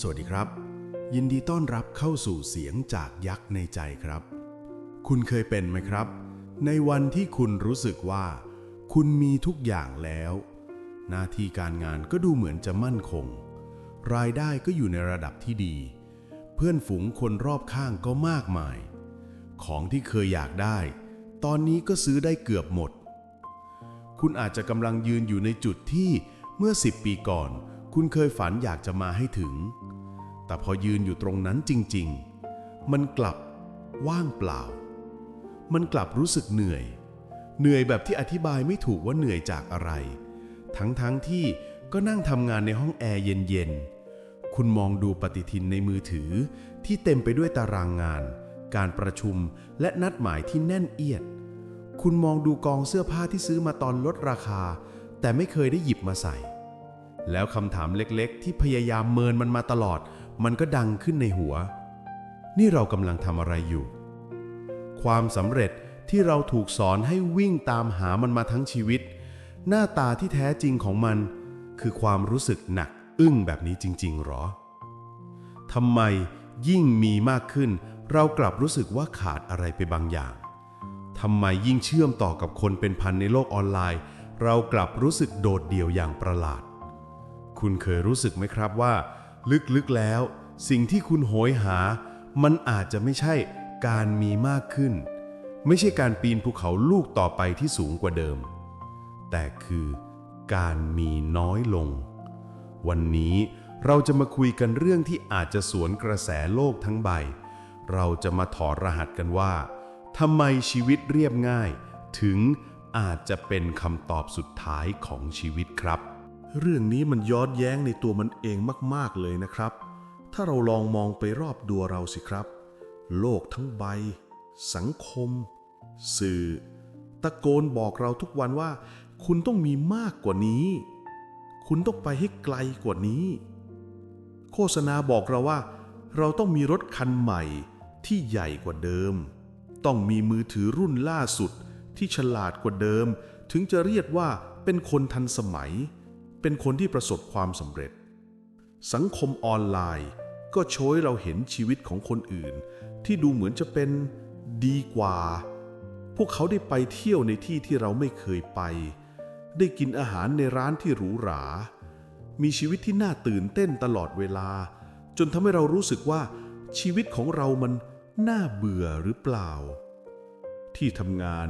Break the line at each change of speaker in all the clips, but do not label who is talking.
สวัสดีครับ ยินดีต้อนรับเข้าสู่เสียงจากยักษ์ในใจครับ คุณเคยเป็นไหมครับ ในวันที่คุณรู้สึกว่า คุณมีทุกอย่างแล้ว หน้าที่การงานก็ดูเหมือนจะมั่นคง รายได้ก็อยู่ในระดับที่ดี เพื่อนฝูงคนรอบข้างก็มากมาย ของที่เคยอยากได้ ตอนนี้ก็ซื้อได้เกือบหมด คุณอาจจะกำลังยืนอยู่ในจุดที่เมื่อ 10 ปีก่อน คุณเคยฝันอยากจะมาให้ถึง แต่พอยืนอยู่ตรงนั้นจริง ๆ มันกลับว่างเปล่า มันกลับรู้สึกเหนื่อย เหนื่อยแบบที่อธิบายไม่ถูกว่าเหนื่อยจากอะไร ทั้งๆทที่ก็นั่งทำงานในห้องแอร์เย็นๆ คุณมองดูปฏิทินในมือถือที่เต็มไปด้วยตารางงาน การประชุมและนัดหมายที่แน่นเอียด คุณมองดูกองเสื้อผ้าที่ซื้อมาตอนลดราคา แต่ไม่เคยได้หยิบมาใส่ แล้วคำถามเล็กๆ ที่พยายามเมินมันมาตลอด มันก็ดังขึ้นในหัว นี่เรากำลังทำอะไรอยู่ ความสำเร็จที่เราถูกสอนให้วิ่งตามหามันมาทั้งชีวิต หน้าตาที่แท้จริงของมัน คือความรู้สึกหนักอึ้งแบบนี้จริง ๆหรอทำไมยิ่งมีมากขึ้น เรากลับรู้สึกว่าขาดอะไรไปบางอย่างทำไมยิ่งเชื่อมต่อกับคนเป็นพันในโลกออนไลน์ เรากลับรู้สึกโดดเดี่ยวอย่างประหลาด คุณเคยรู้สึกไหมครับว่า ลึกๆแล้ว สิ่งที่คุณโหยหา มันอาจจะไม่ใช่การมีมากขึ้น ไม่ใช่การปีนภูเขาลูกต่อไปที่สูงกว่าเดิม แต่คือการมีน้อยลง วันนี้เราจะมาคุยกันเรื่องที่อาจจะสวนกระแสโลกทั้งใบ เราจะมาถอดรหัสกันว่าทำไมชีวิตเรียบง่าย ถึงอาจจะเป็นคำตอบสุดท้ายของชีวิตครับ
เรื่องนี้มันย้อนแย้งในตัวมันเองมาก ๆ เลยนะครับ ถ้าเราลองมองไปรอบตัวเราสิครับ โลกทั้งใบ สังคม สื่อ ตะโกนบอกเราทุกวันว่า คุณต้องมีมากกว่านี้ คุณต้องไปให้ไกลกว่านี้ โฆษณาบอกเราว่า เราต้องมีรถคันใหม่ที่ใหญ่กว่าเดิม ต้องมีมือถือรุ่นล่าสุดที่ฉลาดกว่าเดิม ถึงจะเรียกว่าเป็นคนทันสมัย เป็นคนที่ประสบความสำเร็จ สังคมออนไลน์ก็โชยเราเห็นชีวิตของคนอื่น ที่ดูเหมือนจะเป็นดีกว่า พวกเขาได้ไปเที่ยวในที่ที่เราไม่เคยไป ได้กินอาหารในร้านที่หรูหรา มีชีวิตที่น่าตื่นเต้นตลอดเวลา จนทำให้เรารู้สึกว่าชีวิตของเรามันน่าเบื่อหรือเปล่า ที่ทำงาน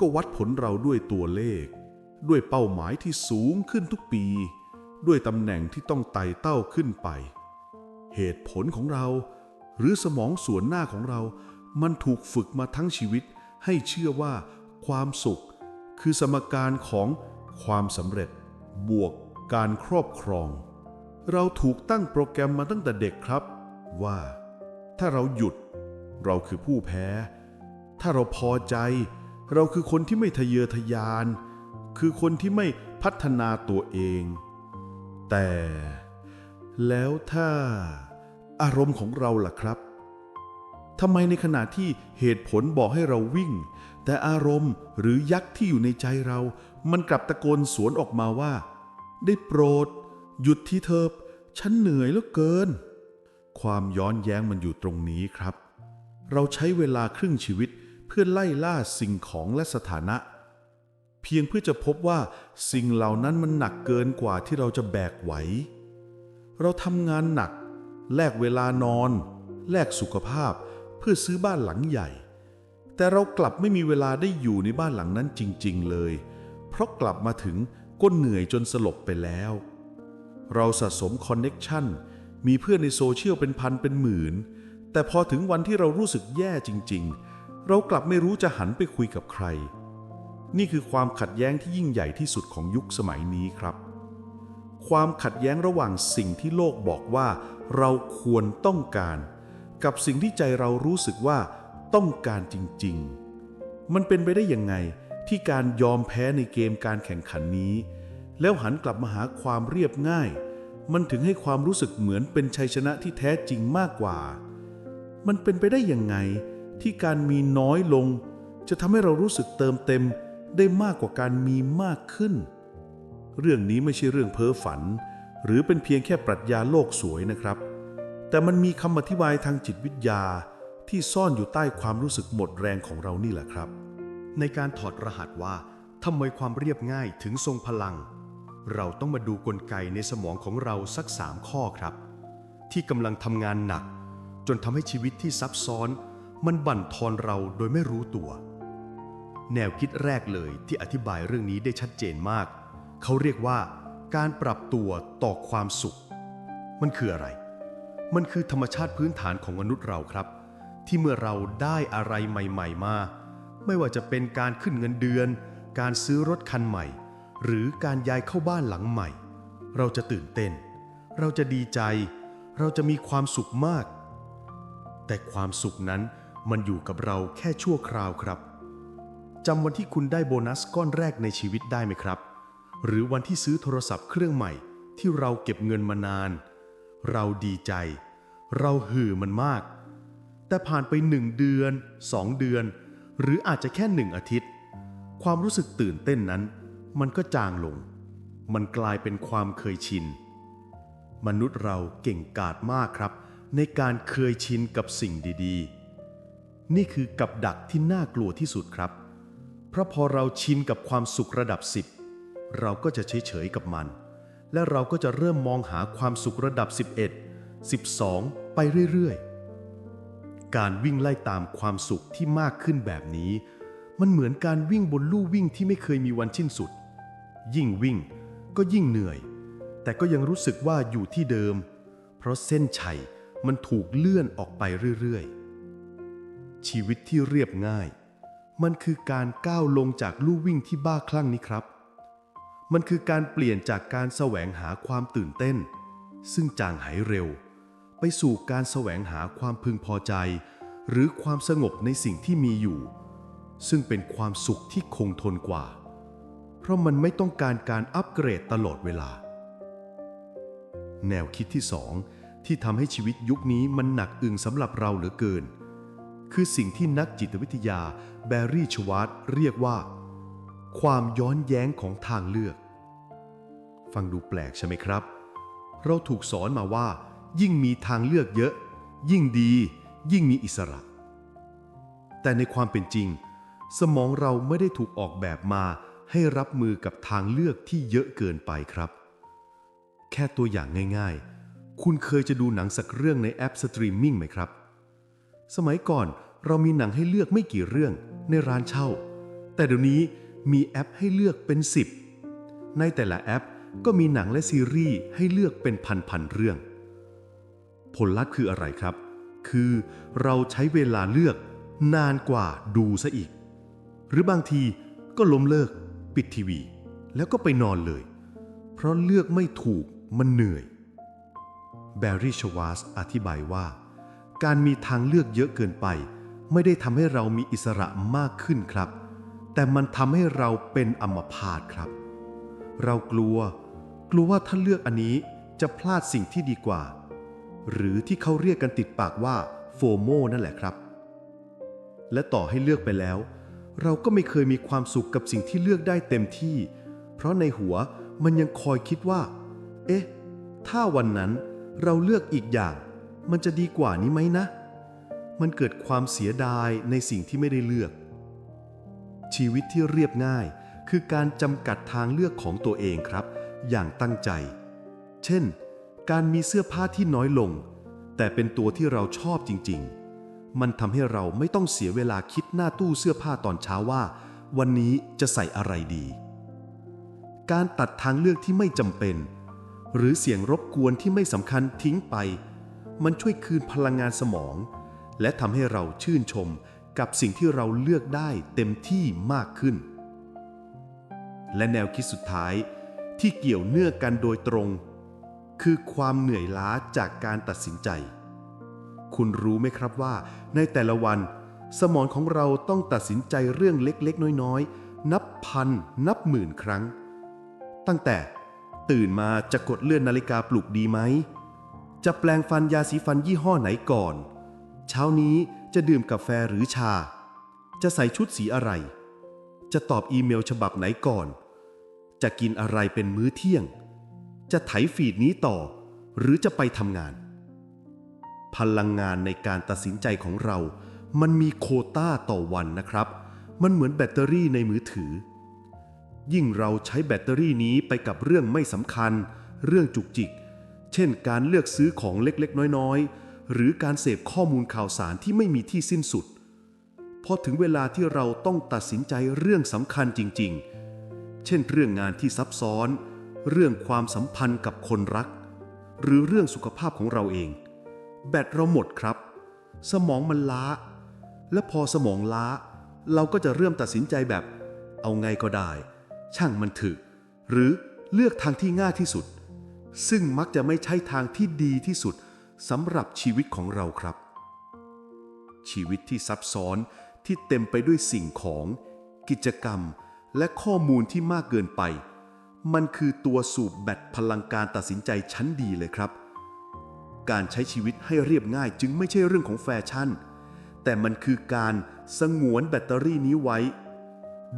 ก็วัดผลเราด้วยตัวเลข ด้วยเป้าหมายที่สูงขึ้นทุกปี ด้วยตำแหน่งที่ต้องไต่เต้าขึ้นไป เหตุผลของเรา หรือสมองส่วนหน้าของเรา มันถูกฝึกมาทั้งชีวิตให้เชื่อว่า ความสุข คือสมการของความสำเร็จ บวกการครอบครอง เราถูกตั้งโปรแกรมมาตั้งแต่เด็กครับ ว่า ถ้าเราหยุด เราคือผู้แพ้ ถ้าเราพอใจ เราคือคนที่ไม่ทะเยอทะยาน คือคนที่ไม่พัฒนาตัวเอง แต่แล้วถ้าอารมณ์ของเราล่ะครับทำไมในขณะที่เหตุผลบอกให้เราวิ่ง แต่อารมณ์หรือยักษ์ที่อยู่ในใจเรา มันกลับตะโกนสวนออกมาว่า ได้โปรด หยุดที่เถิบฉันเหนื่อยเหลือเกิน ความย้อนแย้งมันอยู่ตรงนี้ครับ เราใช้เวลาครึ่งชีวิตเพื่อไล่ล่าสิ่งของและสถานะ เพียงเพื่อจะพบว่าสิ่งเหล่านั้นมันหนักเกินกว่าที่เราจะแบกไหว เราทำงานหนัก แลกเวลานอน แลกสุขภาพ เพื่อซื้อบ้านหลังใหญ่ แต่เรากลับไม่มีเวลาได้อยู่ในบ้านหลังนั้นจริง ๆ เลย เพราะกลับมาถึงก็เหนื่อยจนสลบไปแล้ว เราสะสมคอนเน็กชันมีเพื่อนในโซเชียลเป็นพันเป็นหมื่น แต่พอถึงวันที่เรารู้สึกแย่จริง ๆ เรากลับไม่รู้จะหันไปคุยกับใคร นี่คือความขัดแย้งที่ยิ่งใหญ่ที่สุดของยุคสมัยนี้ครับ ความขัดแย้งระหว่างสิ่งที่โลกบอกว่า เราควรต้องการ กับสิ่งที่ใจเรารู้สึกว่าต้องการจริง ๆ มันเป็นไปได้ยังไงที่การยอมแพ้ในเกมการแข่งขันนี้ แล้วหันกลับมาหาความเรียบง่าย มันถึงให้ความรู้สึกเหมือนเป็นชัยชนะที่แท้จริงมากกว่า มันเป็นไปได้ยังไงที่การมีน้อยลง จะทำให้เรารู้สึกเติมเต็ม ได้มากกว่าการมีมากขึ้น เรื่องนี้ไม่ใช่เรื่องเพ้อฝัน หรือเป็นเพียงแค่ปรัชญาโลกสวยนะครับ แต่มันมีคำอธิบายทางจิตวิทยาที่ซ่อนอยู่ใต้ความรู้สึกหมดแรงของเรานี่แหละครับ
ในการถอดรหัสว่าทำไมความเรียบง่ายถึงทรงพลัง เราต้องมาดูกลไกในสมองของเราสักสามข้อครับ ที่กำลังทำงานหนัก จนทำให้ชีวิตที่ซับซ้อน มันบั่นทอนเราโดยไม่รู้ตัว แนวคิดแรกเลยที่อธิบายเรื่องนี้ได้ชัดเจนมาก เขาเรียกว่า การปรับตัวต่อความสุข มันคืออะไร มันคือธรรมชาติพื้นฐานของมนุษย์เราครับ ที่เมื่อเราได้อะไรใหม่ ๆ มา ไม่ว่าจะเป็นการขึ้นเงินเดือน การซื้อรถคันใหม่ หรือการย้ายเข้าบ้านหลังใหม่ เราจะตื่นเต้น เราจะดีใจ เราจะมีความสุขมาก แต่ความสุขนั้นมันอยู่กับเราแค่ชั่วคราวครับ จำวันที่คุณได้โบนัสก้อนแรกในชีวิตได้ไหมครับ หรือวันที่ซื้อโทรศัพท์เครื่องใหม่ที่เราเก็บเงินมานาน เราดีใจ เราหือมันมาก แต่ผ่านไปหนึ่งเดือนสองเดือน หรืออาจจะแค่หนึ่งอาทิตย์ ความรู้สึกตื่นเต้นนั้น มันก็จางลง มันกลายเป็นความเคยชิน มนุษย์เราเก่งกาจมากครับ ในการเคยชินกับสิ่งดี ๆ นี่คือกับดักที่น่ากลัวที่สุดครับ เพราะพอเราชินกับความสุขระดับ10เราก็จะเฉยๆกับมัน และเราก็จะเริ่มมองหาความสุขระดับ 11 12 ไปเรื่อยๆ การวิ่งไล่ตามความสุขที่มากขึ้นแบบนี้ มันเหมือนการวิ่งบนลู่วิ่งที่ไม่เคยมีวันสิ้นสุด ยิ่งวิ่งก็ยิ่งเหนื่อย แต่ก็ยังรู้สึกว่าอยู่ที่เดิม เพราะเส้นชัยมันถูกเลื่อนออกไปเรื่อยๆ ชีวิตที่เรียบง่าย มันคือการก้าวลงจากลู่วิ่งที่บ้าคลั่งนี้ครับ มันคือการเปลี่ยนจากการแสวงหาความตื่นเต้น ซึ่งจางหายเร็ว ไปสู่การแสวงหาความพึงพอใจ หรือความสงบในสิ่งที่มีอยู่ ซึ่งเป็นความสุขที่คงทนกว่า เพราะมันไม่ต้องการการอัปเกรดตลอดเวลา แนวคิดที่สองที่ทำให้ชีวิตยุคนี้มันหนักอึงสำหรับเราเหลือเกิน คือสิ่งที่นักจิตวิทยาแบร์รี่ชวาร์ตเรียกว่า ความย้อนแย้งของทางเลือก ฟังดูแปลกใช่ไหมครับ เราถูกสอนมาว่า ยิ่งมีทางเลือกเยอะ ยิ่งดี ยิ่งมีอิสระ แต่ในความเป็นจริง สมองเราไม่ได้ถูกออกแบบมาให้รับมือกับทางเลือกที่เยอะเกินไปครับ แค่ตัวอย่างง่ายๆ คุณเคยจะดูหนังสักเรื่องในแอปสตรีมมิ่งไหมครับ สมัยก่อนเรามีหนังให้เลือกไม่กี่เรื่องในร้านเช่า แต่เดี๋ยวนี้มีแอปให้เลือกเป็น 10 ในแต่ละแอปก็มีหนังและซีรีส์ให้เลือกเป็นพันๆเรื่อง ผลลัพธ์คืออะไรครับ คือเราใช้เวลาเลือกนานกว่าดูซะอีก หรือบางทีก็ล้มเลิก ปิดทีวี แล้วก็ไปนอนเลย เพราะเลือกไม่ถูกมันเหนื่อย แบร์รี่ชวาสอธิบายว่า การมีทางเลือกเยอะเกินไป ไม่ได้ทำให้เรามีอิสระมากขึ้นครับ แต่มันทำให้เราเป็นอัมพาตครับ เรากลัว กลัวว่าถ้าเลือกอันนี้จะพลาดสิ่งที่ดีกว่า หรือที่เขาเรียกกันติดปากว่าโฟโมนั่นแหละครับ และต่อให้เลือกไปแล้ว เราก็ไม่เคยมีความสุขกับสิ่งที่เลือกได้เต็มที่ เพราะในหัวมันยังคอยคิดว่า เอ๊ะ ถ้าวันนั้นเราเลือกอีกอย่าง มันจะดีกว่านี้ไหมนะ มันเกิดความเสียดายในสิ่งที่ไม่ได้เลือก ชีวิตที่เรียบง่ายคือการจำกัดทางเลือกของตัวเองครับ อย่างตั้งใจ เช่น การมีเสื้อผ้าที่น้อยลง แต่เป็นตัวที่เราชอบจริง ๆ มันทำให้เราไม่ต้องเสียเวลาคิดหน้าตู้เสื้อผ้าตอนเช้าว่า วันนี้จะใส่อะไรดี การตัดทางเลือกที่ไม่จำเป็น หรือเสียงรบกวนที่ไม่สำคัญทิ้งไป มันช่วยคืนพลังงานสมอง และทำให้เราชื่นชมกับสิ่งที่เราเลือกได้เต็มที่มากขึ้น และแนวคิดสุดท้ายที่เกี่ยวเนื่องกันโดยตรง คือความเหนื่อยล้าจากการตัดสินใจ คุณรู้ไหมครับว่า ในแต่ละวัน สมองของเราต้องตัดสินใจเรื่องเล็กๆ น้อยๆ นับพัน นับหมื่นครั้ง ตั้งแต่ตื่นมาจะกดเลื่อนนาฬิกาปลุกดีไหม จะแปลงฟันยาสีฟันยี่ห้อไหนก่อน เช้านี้จะดื่มกาแฟหรือชา จะใส่ชุดสีอะไร จะตอบอีเมลฉบับไหนก่อน จะกินอะไรเป็นมื้อเที่ยง จะไถฟีดนี้ต่อ หรือจะไปทำงาน พลังงานในการตัดสินใจของเรา มันมีโคต้าต่อวันนะครับ มันเหมือนแบตเตอรี่ในมือถือ ยิ่งเราใช้แบตเตอรี่นี้ไปกับเรื่องไม่สำคัญ เรื่องจุกจิก เช่น การเลือกซื้อของเล็กๆ น้อยๆ หรือการเสพข้อมูลข่าวสารที่ไม่มีที่สิ้นสุด พอถึงเวลาที่เราต้องตัดสินใจเรื่องสำคัญจริง ๆ เช่น เรื่องงานที่ซับซ้อน เรื่องความสัมพันธ์กับคนรัก หรือเรื่องสุขภาพของเราเอง แบตเราหมดครับ สมองมันล้า และพอสมองล้า เราก็จะเริ่มตัดสินใจแบบ เอาไงก็ได้ ช่างมันเถึกหรือเลือกทางที่ง่ายที่สุด ซึ่งมักจะไม่ใช่ทางที่ดีที่สุดสำหรับชีวิตของเราครับ ชีวิตที่ซับซ้อนที่เต็มไปด้วยสิ่งของ กิจกรรม และข้อมูลที่มากเกินไป มันคือตัวสูบแบตพลังการตัดสินใจชั้นดีเลยครับ การใช้ชีวิตให้เรียบง่ายจึงไม่ใช่เรื่องของแฟชั่น แต่มันคือการสงวนแบตเตอรี่นี้ไว้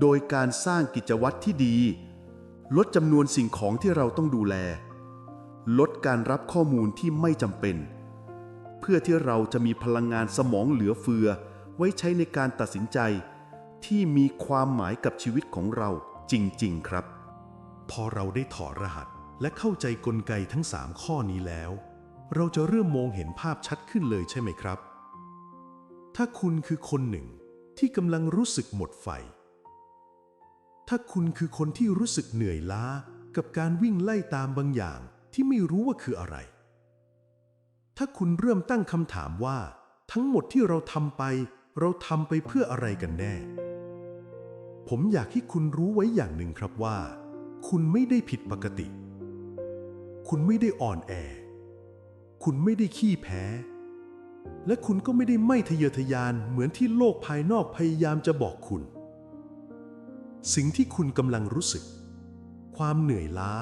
โดยการสร้างกิจวัตรที่ดี ลดจำนวนสิ่งของที่เราต้องดูแล ลดการรับข้อมูลที่ไม่จำเป็น เพื่อที่เราจะมีพลังงานสมองเหลือเฟือ ไว้ใช้ในการตัดสินใจ ที่มีความหมายกับชีวิตของเราจริง ๆ ครับ
พอเราได้ถอดรหัสและเข้าใจกลไกทั้ง 3 ข้อนี้แล้ว เราจะเริ่มมองเห็นภาพชัดขึ้นเลยใช่ไหมครับ ถ้าคุณคือคนหนึ่งที่กำลังรู้สึกหมดไฟ ถ้าคุณคือคนที่รู้สึกเหนื่อยล้ากับการวิ่งไล่ตามบางอย่าง ที่ไม่รู้ว่าคืออะไร ถ้าคุณเริ่มตั้งคำถามว่า ทั้งหมดที่เราทำไป เราทำไปเพื่ออะไรกันแน่ ผมอยากให้คุณรู้ไว้อย่างหนึ่งครับว่า คุณไม่ได้ผิดปกติ คุณไม่ได้อ่อนแอ คุณไม่ได้ขี้แพ้ และคุณก็ไม่ได้ไม่ทะเยอทะยานเหมือนที่โลกภายนอกพยายามจะบอกคุณ สิ่งที่คุณกำลังรู้สึก ความเหนื่อยล้า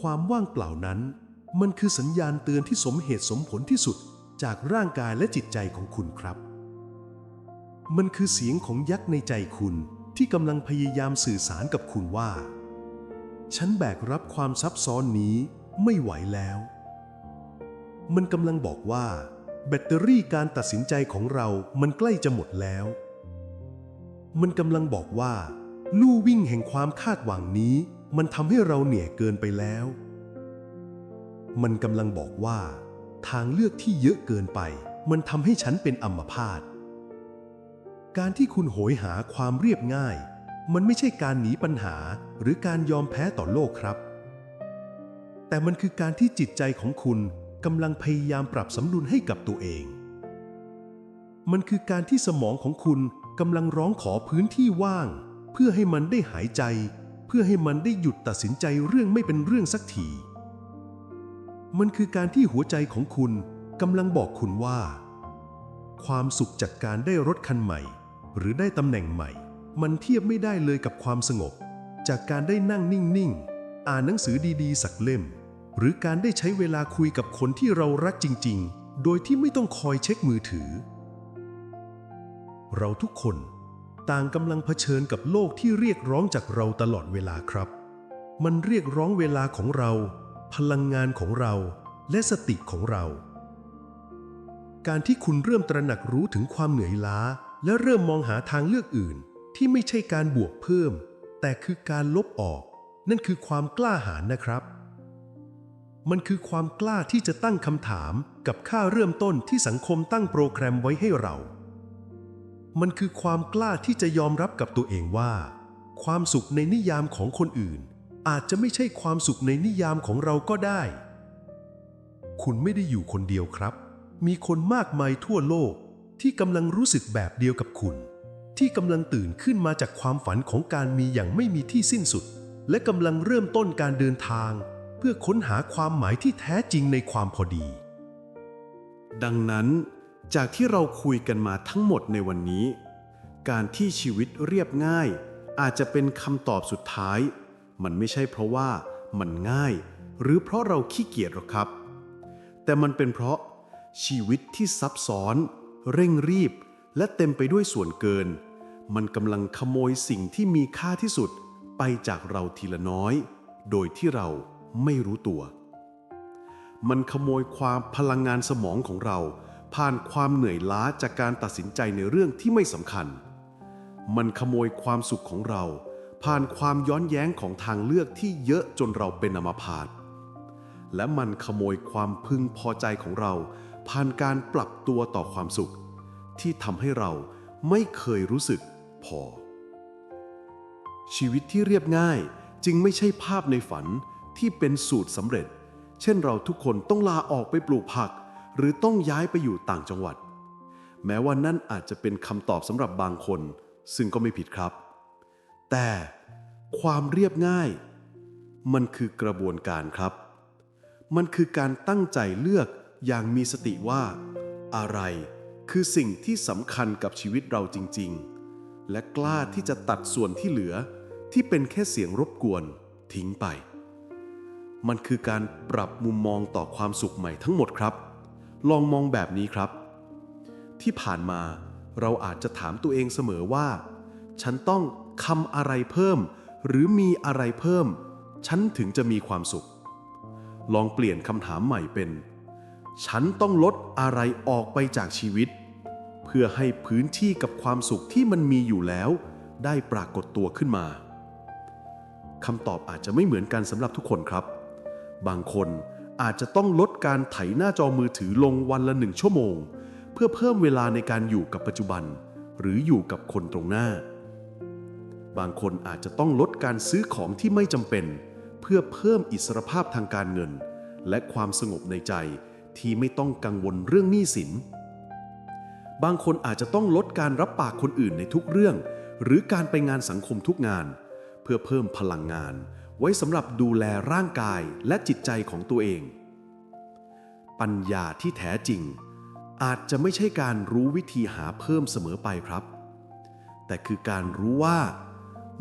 ความว่างเปล่านั้น มันคือสัญญาณเตือนที่สมเหตุสมผลที่สุดจากร่างกายและจิตใจของคุณครับ มันคือเสียงของยักษ์ในใจคุณที่กำลังพยายามสื่อสารกับคุณว่า ฉันแบกรับความซับซ้อนนี้ไม่ไหวแล้ว มันกำลังบอกว่า แบตเตอรี่การตัดสินใจของเรามันใกล้จะหมดแล้ว มันกำลังบอกว่า ลู่วิ่งแห่งความคาดหวังนี้ มันทำให้เราเหนื่อยเกินไปแล้ว มันกำลังบอกว่า ทางเลือกที่เยอะเกินไป มันทำให้ฉันเป็นอัมพาต การที่คุณโหยหาความเรียบง่าย มันไม่ใช่การหนีปัญหาหรือการยอมแพ้ต่อโลกครับ แต่มันคือการที่จิตใจของคุณกำลังพยายามปรับสมดุลให้กับตัวเอง มันคือการที่สมองของคุณกำลังร้องขอพื้นที่ว่าง เพื่อให้มันได้หายใจ พื่อให้มันได้หยุดตัดสินใจเรื่องไม่เป็นเรื่องสักที มันคือการที่หัวใจของคุณกำลังบอกคุณว่า ความสุขจากการได้รถคันใหม่ หรือได้ตำแหน่งใหม่ มันเทียบไม่ได้เลยกับความสงบ จากการได้นั่งนิ่งๆ อ่านหนังสือดีๆ สักเล่ม หรือการได้ใช้เวลาคุยกับคนที่เรารักจริง ๆ โดยที่ไม่ต้องคอยเช็คมือถือ เราทุกคน ต่างกำลังเผชิญกับโลกที่เรียกร้องจากเราตลอดเวลาครับ มันเรียกร้องเวลาของเรา พลังงานของเรา และสติของเรา การที่คุณเริ่มตระหนักรู้ถึงความเหนื่อยล้า และเริ่มมองหาทางเลือกอื่น ที่ไม่ใช่การบวกเพิ่ม แต่คือการลบออก นั่นคือความกล้าหาญนะครับ มันคือความกล้าที่จะตั้งคำถามกับค่าเริ่มต้นที่สังคมตั้งโปรแกรมไว้ให้เรา มันคือความกล้าที่จะยอมรับกับตัวเองว่า ความสุขในนิยามของคนอื่น อาจจะไม่ใช่ความสุขในนิยามของเราก็ได้ คุณไม่ได้อยู่คนเดียวครับ มีคนมากมายทั่วโลกที่กำลังรู้สึกแบบเดียวกับคุณ ที่กำลังตื่นขึ้นมาจากความฝันของการมีอย่างไม่มีที่สิ้นสุด และกำลังเริ่มต้นการเดินทาง เพื่อค้นหาความหมายที่แท้จริงในความพอดี
ดังนั้น จากที่เราคุยกันมาทั้งหมดในวันนี้ การที่ชีวิตเรียบง่าย อาจจะเป็นคำตอบสุดท้าย มันไม่ใช่เพราะว่ามันง่าย หรือเพราะเราขี้เกียจหรอกครับ แต่มันเป็นเพราะชีวิตที่ซับซ้อน เร่งรีบ และเต็มไปด้วยส่วนเกิน มันกำลังขโมยสิ่งที่มีค่าที่สุดไปจากเราทีละน้อย โดยที่เราไม่รู้ตัว มันขโมยความพลังงานสมองของเรา
ผ่านความเหนื่อยล้าจากการตัดสินใจในเรื่องที่ไม่สำคัญ มันขโมยความสุขของเรา ผ่านความย้อนแย้งของทางเลือกที่เยอะจนเราเป็นอัมพาตและมันขโมยความพึงพอใจของเรา ผ่านการปรับตัวต่อความสุข ที่ทำให้เราไม่เคยรู้สึกพอ ชีวิตที่เรียบง่ายจึงไม่ใช่ภาพในฝันที่เป็นสูตรสำเร็จ เช่นเราทุกคนต้องลาออกไปปลูกผัก หรือต้องย้ายไปอยู่ต่างจังหวัด แม้ว่านั่นอาจจะเป็นคำตอบสำหรับบางคน ซึ่งก็ไม่ผิดครับ แต่ความเรียบง่าย มันคือกระบวนการครับ มันคือการตั้งใจเลือกอย่างมีสติว่า อะไรคือสิ่งที่สำคัญกับชีวิตเราจริง ๆ และกล้าที่จะตัดส่วนที่เหลือที่เป็นแค่เสียงรบกวนทิ้งไป มันคือการปรับมุมมองต่อความสุขใหม่ทั้งหมดครับ ลองมองแบบนี้ครับ ที่ผ่านมาเราอาจจะถามตัวเองเสมอว่า ฉันต้องคำอะไรเพิ่ม หรือมีอะไรเพิ่ม ฉันถึงจะมีความสุข ลองเปลี่ยนคำถามใหม่เป็น ฉันต้องลดอะไรออกไปจากชีวิต เพื่อให้พื้นที่กับความสุขที่มันมีอยู่แล้ว ได้ปรากฏตัวขึ้นมาคำตอบอาจจะไม่เหมือนกันสำหรับทุกคนครับ บางคน อาจจะต้องลดการไถหน้าจอมือถือลงวันละหนึ่งชั่วโมง เพื่อเพิ่มเวลาในการอยู่กับปัจจุบัน หรืออยู่กับคนตรงหน้า บางคนอาจจะต้องลดการซื้อของที่ไม่จำเป็น เพื่อเพิ่มอิสรภาพทางการเงิน และความสงบในใจที่ไม่ต้องกังวลเรื่องหนี้สิน บางคนอาจจะต้องลดการรับปากคนอื่นในทุกเรื่อง หรือการไปงานสังคมทุกงาน เพื่อเพิ่มพลังงาน ไว้สำหรับดูแลร่างกายและจิตใจของตัวเอง ปัญญาที่แท้จริง อาจจะไม่ใช่การรู้วิธีหาเพิ่มเสมอไปครับ แต่คือการรู้ว่า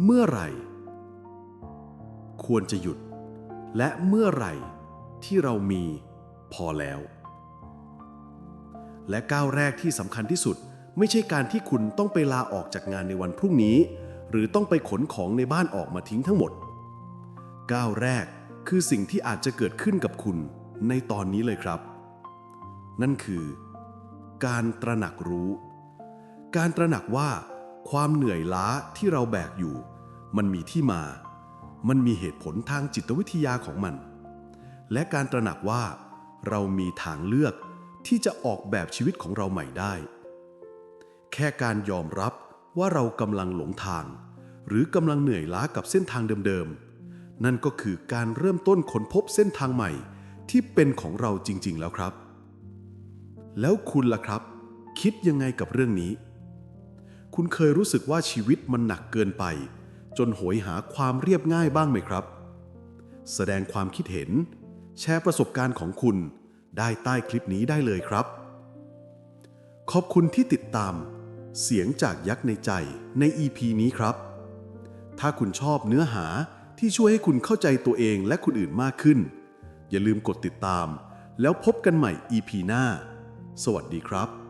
เมื่อไหร่ ควรจะหยุด และเมื่อไหร่ที่เรามีพอแล้ว และก้าวแรกที่สำคัญที่สุด ไม่ใช่การที่คุณต้องไปลาออกจากงานในวันพรุ่งนี้ หรือต้องไปขนของในบ้านออกมาทิ้งทั้งหมด ก้าวแรกคือสิ่งที่อาจจะเกิดขึ้นกับคุณในตอนนี้เลยครับ นั่นคือ การตระหนักรู้ การตระหนักว่า ความเหนื่อยล้าที่เราแบกอยู่ มันมีที่มา มันมีเหตุผลทางจิตวิทยาของมัน และการตระหนักว่า เรามีทางเลือกที่จะออกแบบชีวิตของเราใหม่ได้ แค่การยอมรับว่าเรากำลังหลงทาง หรือกำลังเหนื่อยล้ากับเส้นทางเดิมๆ นั่นก็คือการเริ่มต้นค้นพบเส้นทางใหม่ที่เป็นของเราจริง ๆ แล้วครับ แล้วคุณล่ะครับ คิดยังไงกับเรื่องนี้ คุณเคยรู้สึกว่าชีวิตมันหนักเกินไป จนโหยหาความเรียบง่ายบ้างไหมครับ แสดงความคิดเห็น แชร์ประสบการณ์ของคุณ ได้ใต้คลิปนี้ได้เลยครับ ขอบคุณที่ติดตาม เสียงจากยักษ์ในใจใน EP นี้ครับ ถ้าคุณชอบเนื้อหา ที่ช่วยให้คุณเข้าใจตัวเองและคนอื่นมากขึ้น อย่าลืมกดติดตาม แล้วพบกันใหม่ EP หน้า สวัสดีครับ